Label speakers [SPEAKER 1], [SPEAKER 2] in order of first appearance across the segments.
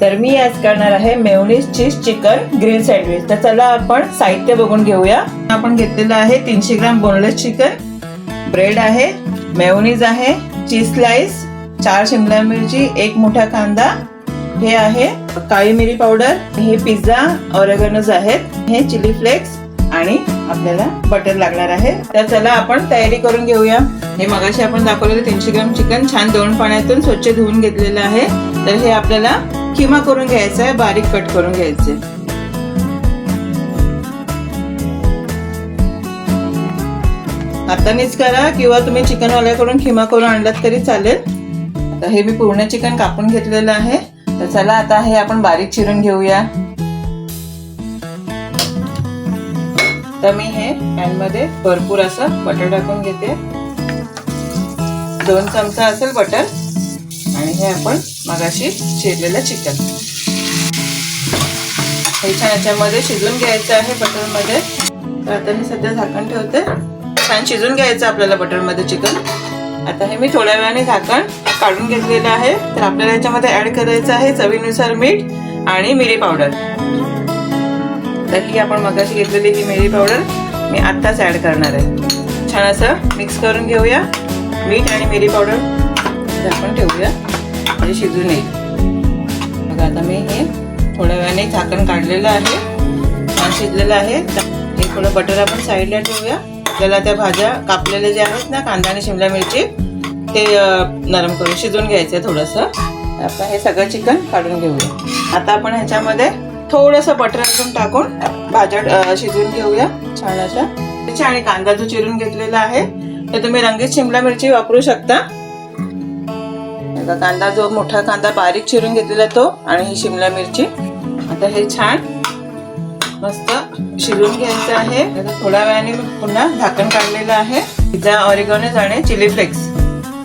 [SPEAKER 1] तर मी आज करणार आहे mayonnaise cheese chicken grill sandwich. तर चला आपण साहित्य बघून घेऊया. आपण घेतलेलं आहे तीनशे ग्राम बोनलेस चिकन. ब्रेड आहे मेयोनीज आहे चीज स्लाइस चार शिमला मिरची एक मोठा कांदा. हे आहे काळी मिरी पावडर. हे पिझ्झा ऑरेगनोज आहेत. हे चिली फ्लेक्स आणि आपल्याला बटर लागणार आहे. तर चला आपण तयारी करून घेऊया. हे मगाशी आपण दाखवलेलं तीनशे ग्राम चिकन छान दोन पाण्यातून स्वच्छ धुवून घेतलेलं आहे. तर हे आपल्याला किमा करून घ्यायचा आहे बारीक कट करून घ्यायचे. हातानेच करा किंवा तुम्ही चिकन वाल्याकडून खिमा करून आणलात तरी चालेल. तर हे मी पूर्ण चिकन कापून घेतलेलं आहे. तर चला आता हे आपण बारीक चिरून घेऊया. तर मी हे पॅनमध्ये भरपूर असं बटर टाकून घेते. दोन चमचा असेल बटर. आणि हे आपण मगाशी चिरलेलं चिकन हे छान याच्यामध्ये शिजून घ्यायचं आहे बटरमध्ये. तर आता मी सध्या झाकण ठेवते. छान शिजून घ्यायचं आपल्याला बटरमध्ये चिकन आता हे मी थोड्या वेळाने झाकण काढून घेतलेलं आहे. तर आपल्याला याच्यामध्ये ऍड करायचं आहे चवीनुसार मीठ आणि मिरी पावडर तर ही आपण मगाशी घेतलेली ही मिरी पावडर मी आत्ताच ऍड करणार आहे. छान असं मिक्स करून घेऊया. मीठ आणि मिरी पावडर झाकून ठेवूया. म्हणजे शिजून येईल मग आता मी हे थोड्या वेळाने झाकण काढलेलं आहे. शिजलेलं आहे. हे थोडं बटर आपण साईडला ठेवूया. आपल्याला त्या भाज्या कापलेल्या ज्या आहेत ना कांदा आणि शिमला मिरची ते नरम करून शिजून घ्यायचं आहे थोडंसं. आता हे सगळं चिकन काढून घेऊया. आता आपण ह्याच्यामध्ये थोडंसं बटर अजून टाकून भाज्या शिजवून घेऊया. छान अशा. आणि कांदा जो चिरून घेतलेला आहे तर तुम्ही रंगीत शिमला मिरची वापरू शकता. आता कांदा जो मोठा कांदा बारीक चिरून घेतलेला तो आणि ही शिमला मिरची. आता हे छान मस्त शिरून घ्यायचं आहे. थोड्या वेळाने पुन्हा झाकण काढलेलं आहे. पिझ्झा ऑरिगॉनेज आणि चिली फ्लेक्स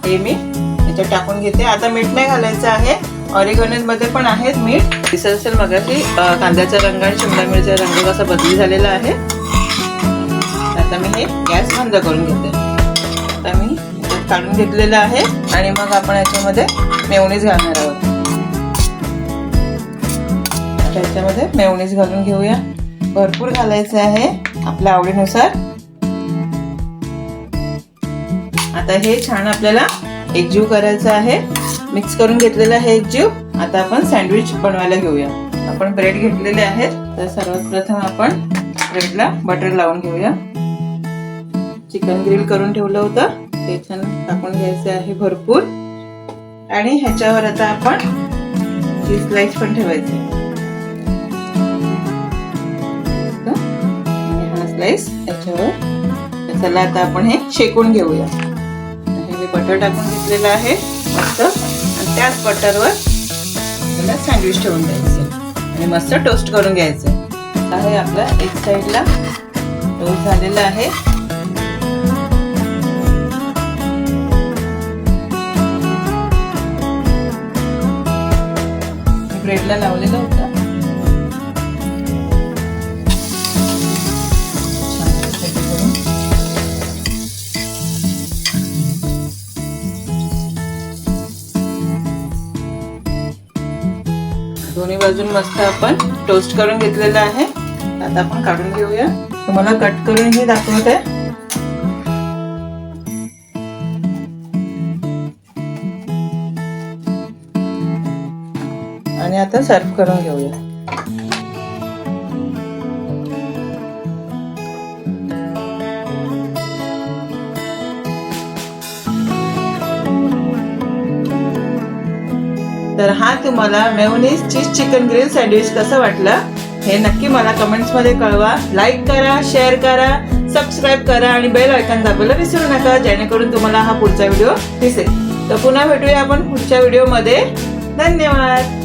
[SPEAKER 1] हे मी याच्यात टाकून घेते. आता मीठ नाही घालायचं आहे. ऑरिगॉनेजमध्ये पण आहेत मीठ. दिसत असेल मगाशी कांद्याचा रंग आणि शिमला मिरचा रंग कसा बदली झालेला आहे. आता मी हे गॅस बंद करून घेते. काढून घेतलेलं आहे. आणि मग आपण याच्यामध्ये मेवणीज घालणार आहोत. आता याच्यामध्ये मेवणीज घालून घेऊया. भरपूर घालायचं आहे आपल्या आवडीनुसार. आता हे छान आपल्याला एकजीव करायचं आहे. मिक्स करून घेतलेलं आहे एकजीव. आता आपण सँडविच बनवायला घेऊया. आपण ब्रेड घेतलेले आहेत. तर सर्वात प्रथम आपण ब्रेडला बटर लावून घेऊया. चिकन ग्रिल करून ठेवलं होतं. ते छान टाकून घ्यायचे आहे भरपूर. आणि ह्याच्यावर आता आपण चीज स्लाइस पण ठेवायचे. हा स्लाइस याच्यावर चला आता आपण हे शेकून घेऊया. हे मी बटर टाकून घेतलेलं आहे. मस्त. आणि त्याच बटरवर त्याला सँडविच ठेवून द्यायचं. आणि मस्त टोस्ट करून घ्यायचं. आहे आपला एक साईडला टोस्ट झालेला आहे. ब्रेडला लावलेलं होतं. दोन्ही बाजून मस्त आपण टोस्ट करून घेतलेलं आहे. आता आपण काढून घेऊया. तुम्हाला कट करून हे आहे आणि आता सर्व करून घेऊया. तर हा तुम्हाला mayonnaise cheese chicken grill sandwich कसं वाटलं हे नक्की मला कमेंट्समध्ये कळवा. लाईक करा शेअर करा सबस्क्राईब करा आणि बेल आयकॉन दाबायला विसरू नका जेणेकरून तुम्हाला हा पुढचा व्हिडिओ दिसेल. तर पुन्हा भेटूया आपण पुढच्या व्हिडिओमध्ये धन्यवाद.